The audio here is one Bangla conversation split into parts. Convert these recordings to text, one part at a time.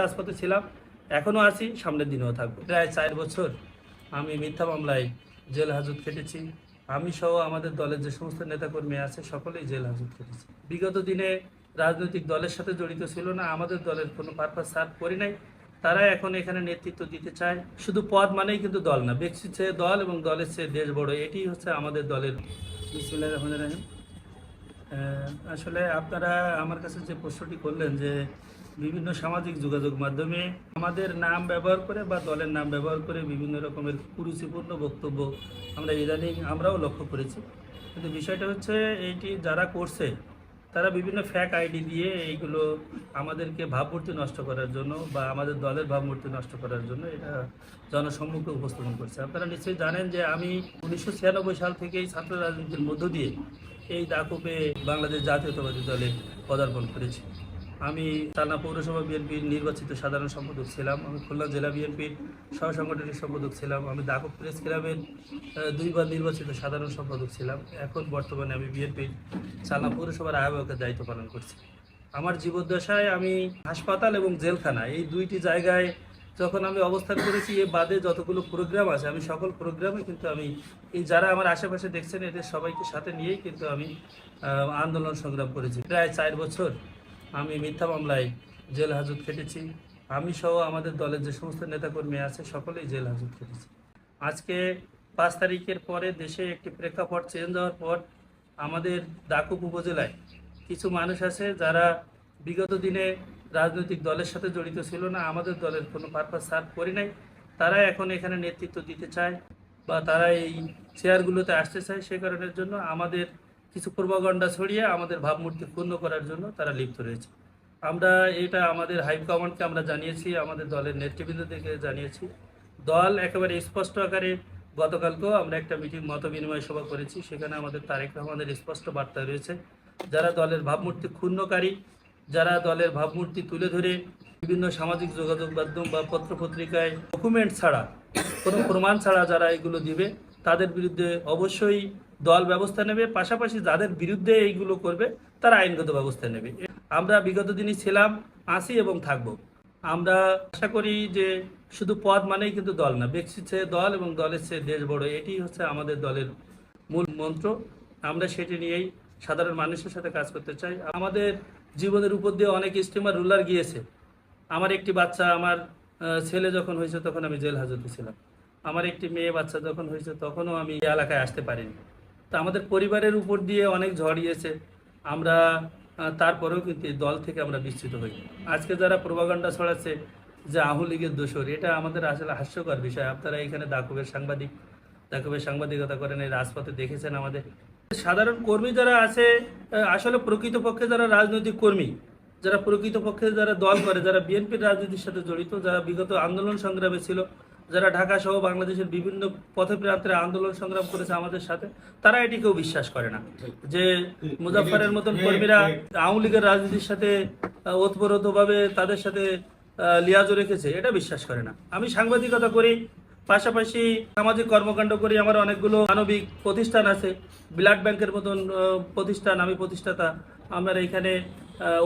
রাজপথে ছিলাম এখনও আছি, সামনের দিনেও থাকব। প্রায় চার বছর আমি মিথ্যা মামলায় জেল হাজত খেটেছি। আমি সহ আমাদের দলের যে সমস্ত নেতাকর্মী আছে, সকলেই জেল হাজত খেটেছি। বিগত দিনে রাজনৈতিক দলের সাথে জড়িত ছিল না, আমাদের দলের কোনো পারপাস সার্ভ করি নাই। তারা এখন এখানে নেতৃত্ব দিতে চায়। শুধু পদ মানেই কিন্তু দল না ব্যক্তি চেয়ে দল এবং দলের চেয়ে দেশ বড় এটি হচ্ছে আমাদের দলের বিসমুল্লাহ রহমান আসলে আপনারা আমার কাছে যে প্রশ্নটি করলেন যে বিভিন্ন সামাজিক যোগাযোগ মাধ্যমে আমাদের নাম ব্যবহার করে বা দলের নাম ব্যবহার করে বিভিন্ন রকমের কুরুচিপূর্ণ বক্তব্য আমরা ইদানিং আমরাও লক্ষ্য করেছি। কিন্তু বিষয়টা হচ্ছে এইটি যারা করছে, তারা বিভিন্ন ফ্যাক আইডি দিয়ে এইগুলো আমাদেরকে ভাবমূর্তি নষ্ট করার জন্য বা আমাদের দলের ভাবমূর্তি নষ্ট করার জন্য এটা জনসম্মুখে উপস্থাপন করছে। আপনারা নিশ্চয়ই জানেন যে আমি উনিশশো ছিয়ানব্বই সাল থেকেই ছাত্র রাজনীতির মধ্য দিয়ে এই দাকুপে বাংলাদেশ জাতীয়তাবাদী দলে পদার্পণ করেছি। আমি টানা পৌরসভা বিএনপির নির্বাচিত সাধারণ সম্পাদক ছিলাম, আমি খুলনা জেলা বিএনপির সহ সাংগঠনিক সম্পাদক ছিলাম, আমি দাকুপ প্রেস ক্লাবের দুইবার নির্বাচিত সাধারণ সম্পাদক ছিলাম। এখন বর্তমানে আমি বিএনপির চালনা পৌরসভার আহ্বায়কের দায়িত্ব পালন করছি। আমার জীবদ্দশায় আমি হাসপাতাল এবং জেলখানা, এই দুইটি জায়গায় যখন আমি অবস্থান করেছি এ বাদে যতগুলো প্রোগ্রাম আছে, আমি সকল প্রোগ্রামে কিন্তু আমি, এই যারা আমার আশেপাশে দেখছেন, এদের সবাইকে সাথে নিয়েই কিন্তু আমি আন্দোলন সংগ্রাম করেছি। প্রায় চার বছর আমি মিথ্যা মামলায় জেল হাজত খেটেছি। আমি সহ আমাদের দলের যে সমস্ত নেতাকর্মী আছে, সকলেই জেল হাজত খেটেছি। আজকে পাঁচ তারিখের পরে দেশে একটি প্রেক্ষাপট চেঞ্জ হওয়ার পর আমাদের দাকুপ উপজেলায় কিছু মানুষ আছে যারা বিগত দিনে রাজনৈতিক দলের সাথে জড়িত ছিল না, আমাদের দলের কোনো পারপাস সার্ভ করি নাই। তারা এখন এখানে নেতৃত্ব দিতে চায় বা তারা এই চেয়ারগুলোতে আসতে চায়, সে কারণের জন্য আমাদের কিছু পূর্বগণ্ডা ছড়িয়ে আমাদের ভাবমূর্তি পূর্ণ করার জন্য তারা লিপ্ত রয়েছে। আমরা এটা আমাদের হাইকমান্ডকে আমরা জানিয়েছি, আমাদের দলের নেতৃবৃন্দদেরকে জানিয়েছি। দল একেবারে স্পষ্ট আকারে, গতকালকেও আমরা একটা মিটিং মত বিনিময় সভা করেছি, সেখানে আমাদের তারেক রহমানের স্পষ্ট বার্তা রয়েছে। যারা দলের ভাবমূর্তি ক্ষুণ্ণকারী, যারা দলের ভাবমূর্তি তুলে ধরে বিভিন্ন সামাজিক যোগাযোগ মাধ্যম বা পত্রপত্রিকায় ডকুমেন্ট ছাড়া, কোনো প্রমাণ ছাড়া যারা এগুলো দিবে, তাদের বিরুদ্ধে অবশ্যই দল ব্যবস্থা নেবে, পাশাপাশি যাদের বিরুদ্ধে এইগুলো করবে, তারা আইনগত ব্যবস্থা নেবে। আমরা বিগত দিনই ছিলাম আসি এবং থাকব। আমরা আশা করি যে শুধু পদ মানেই কিন্তু দল না, ব্যক্তি চেয়ে দল এবং দলের চেয়ে দেশ বড়, এটি হচ্ছে আমাদের দলের মূল মন্ত্র। আমরা সেটি নিয়েই সাধারণ মানুষের সাথে কাজ করতে চাই। আমাদের জীবনের উপর দিয়ে অনেক স্টিমার রুলার গিয়েছে। আমার একটি বাচ্চা, আমার ছেলে যখন হয়েছে তখন আমি জেল হাজতে ছিলাম। আমার একটি মেয়ে বাচ্চা যখন হয়েছে তখনও আমি এলাকায় আসতে পারিনি। তা আমাদের পরিবারের উপর দিয়ে অনেক ঝড়িয়েছে আমরা তারপরেও কিন্তু দল থেকে আমরা বিচ্যুত হই। আজকে যারা প্রভাগান্ডা ছড়াচ্ছে, যে আহু লীগের দোষর, এটা আমাদের আসলে হাস্যকর বিষয়। আপনারা এখানে দাকুবের সাংবাদিক, দাকুবের সাংবাদিকতা করেন, এই রাজপথে দেখেছেন আমাদের। সাধারণ কর্মী যারা আছে আসলে প্রকৃতপক্ষে যারা রাজনৈতিক কর্মী, যারা প্রকৃতপক্ষে যারা দল করে, যারা বিএনপির রাজনীতির সাথে জড়িত, যারা বিগত আন্দোলন সংগ্রামে ছিল যারা ঢাকা সহ বাংলাদেশের বিভিন্ন পথে প্রান্তে আন্দোলন সংগ্রাম করেছে আমাদের সাথে, তারা এটিকেও বিশ্বাস করে না। যে মুজাফফরের মতন কর্মীরা আওয়ামী লীগের রাজনীতির সাথে ওতপ্রোতভাবে তাদের সাথে লিয়াজও রেখেছে, এটা বিশ্বাস করে না। আমি সাংবাদিকতা করি, পাশাপাশি সামাজিক কর্মকাণ্ড করি, আমার অনেকগুলো মানবিক প্রতিষ্ঠান আছে, ব্লাড ব্যাংকের মতন প্রতিষ্ঠান, আমি প্রতিষ্ঠাতা। আমার এখানে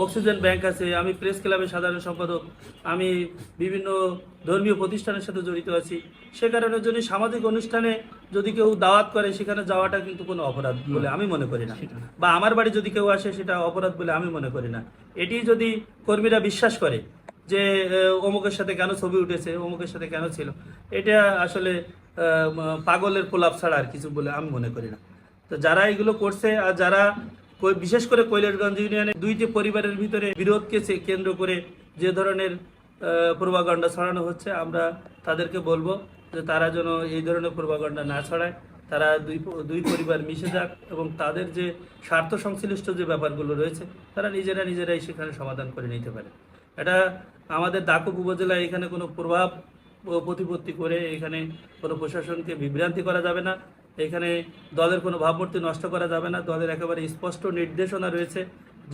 অক্সিজেন ব্যাংক আছে আমি প্রেস ক্লাবের সাধারণ সম্পাদক আমি বিভিন্ন ধর্মীয় প্রতিষ্ঠানের সাথে জড়িত আছি। সে কারণে যদি সামাজিক অনুষ্ঠানে যদি কেউ দাওয়াত করে সেখানে যাওয়াটা কিন্তু কোনো অপরাধ বলে আমি মনে করি না। বা আমার বাড়ি যদি কেউ আসে সেটা অপরাধ বলে আমি মনে করি না। এটি যদি কর্মীরা বিশ্বাস করে যে অমুকের সাথে কেন ছবি উঠেছে অমুকের সাথে কেন ছিল এটা আসলে পাগলের প্রলাপ ছাড়া আর কিছু বলে আমি মনে করি না। তো যারা এগুলো করছে আর যারা বিশেষ করে কৈলাসগঞ্জ ইউনিয়নে দুইটি পরিবারের ভিতরে বিরোধকে কেন্দ্র করে যে ধরনের পূর্বাগণ্ডা ছড়ানো হচ্ছে, আমরা তাদেরকে বলব যে তারা যেন এই ধরনের পূর্বাগণ্ডা না ছড়ায়। তারা দুই দুই পরিবার মিশে যাক এবং তাদের যে স্বার্থ সংশ্লিষ্ট যে ব্যাপারগুলো রয়েছে, তারা নিজেরা নিজেরাই সেখানে সমাধান করে নিতে পারে। এটা আমাদের দাকুব উপজেলায় এখানে কোনো প্রভাব প্রতিপত্তি করে এখানে কোনো প্রশাসনকে বিভ্রান্তি করা যাবে না। এখানে দলের কোনো ভাবমূর্তি নষ্ট করা যাবে না। দলের একেবারে স্পষ্ট নির্দেশনা রয়েছে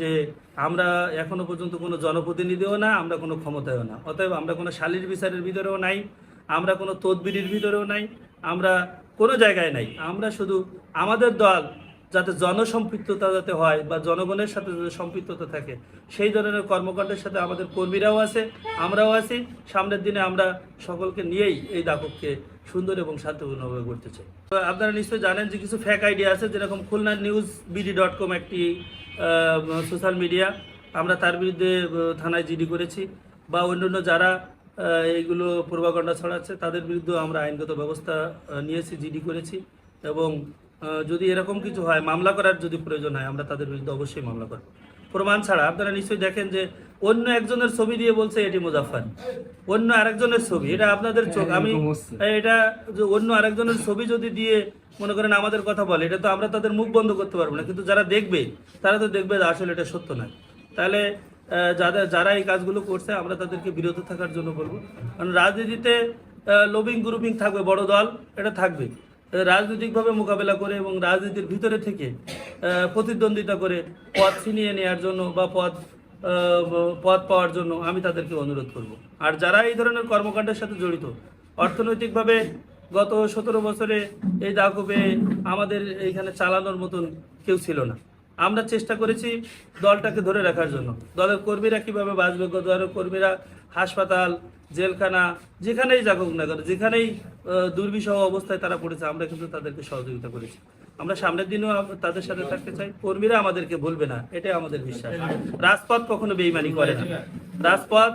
যে আমরা এখনও পর্যন্ত কোনো জনপ্রতিনিধিও না, আমরা কোনো ক্ষমতায়ও না। অতএব আমরা কোনো শালির বিচারের ভিতরেও নাই, আমরা কোনো তদবিরির ভিতরেও নাই, আমরা কোনো জায়গায় নাই। আমরা শুধু আমাদের দল যাতে জনসম্পৃক্ততা যাতে হয় বা জনগণের সাথে যাতে সম্পৃক্ততা থাকে, সেই ধরনের কর্মকাণ্ডের সাথে আমাদের কর্মীরাও আছে, আমরাও আছি। সামনের দিনে আমরা সকলকে নিয়েই এই দাপককে সুন্দর এবং শান্তিপূর্ণভাবে করতে চাই। আপনারা নিশ্চয়ই জানেন যে কিছু ফ্যাক আইডিয়া আছে, যেরকম Khulna news BD dot com একটি সোশ্যাল মিডিয়া আমরা তার বিরুদ্ধে থানায় জিডি করেছি বা অন্যান্য যারা এইগুলো পূর্বাকণ্ডা ছড়াচ্ছে, তাদের বিরুদ্ধে আমরা আইনগত ব্যবস্থা নিয়েছি, জিডি করেছি এবং যদি এরকম কিছু হয় মামলা করার যদি প্রয়োজন হয় আমরা তাদের বিরুদ্ধে অবশ্যই মামলা করব। প্রমাণ ছাড়া আপনারা নিশ্চয়ই দেখেন যে অন্য একজনের ছবি দিয়ে বলছে এটি মুজাফর অন্য আরেকজনের ছবি এটা আপনাদের চোখ। আমি এটা অন্য আরেকজনের ছবি যদি দিয়ে মনে করেন আমাদের কথা বলে এটা তো আমরা তাদের মুখ বন্ধ করতে পারব না। কিন্তু যারা দেখবে তারা তো দেখবে যে আসলে এটা সত্য নয়। তাহলে যাদের যারা এই কাজগুলো করছে আমরা তাদেরকে বিরত থাকার জন্য বলব। কারণ রাজনীতিতে লবিং গ্রুপিং থাকবে বড় দল এটা থাকবে। রাজনৈতিকভাবে মোকাবেলা করে এবং রাজনীতির ভিতরে থেকে প্রতিদ্বন্দ্বিতা করে পথ ছিনিয়ে নেওয়ার জন্য বা পথ পথ পাওয়ার জন্য আমি তাদেরকে অনুরোধ করব। আর যারা এই ধরনের কর্মকাণ্ডের সাথে জড়িত, অর্থনৈতিকভাবে গত সতেরো বছরে এই দাকুবে আমাদের এইখানে চালানোর মতন কেউ ছিল না। আমরা চেষ্টা করেছি দলটাকে ধরে রাখার জন্য। দলের কর্মীরা কীভাবে বাঁচবে দলের কর্মীরা হাসপাতাল, জেলখানা, যেখানেই যাকুক না কেন, যেখানেই দুর্বিষহ অবস্থায় তারা পড়েছে, আমরা কিন্তু তাদেরকে সহযোগিতা করেছি। আমরা সামনের দিনেও তাদের সাথে থাকতে চাই। কর্মীরা আমাদেরকে ভুলবে না, এটাই আমাদের বিশ্বাস। রাজপথ কখনো বেইমানি করে না। রাজপথ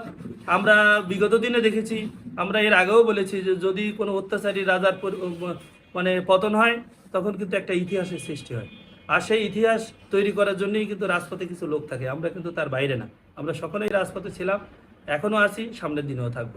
আমরা বিগত দিনে দেখেছি, আমরা এর আগেও বলেছি যে যদি কোনো অত্যাচারী রাজার মানে পতন হয়, তখন কিন্তু একটা ইতিহাসের সৃষ্টি হয়। আর সেই ইতিহাস তৈরি করার জন্যই কিন্তু রাজপথে কিছু লোক থাকে। আমরা কিন্তু তার বাইরে না। আমরা সকলেই রাজপথে ছিলাম এখনও আছি, সামনের দিনেও থাকব।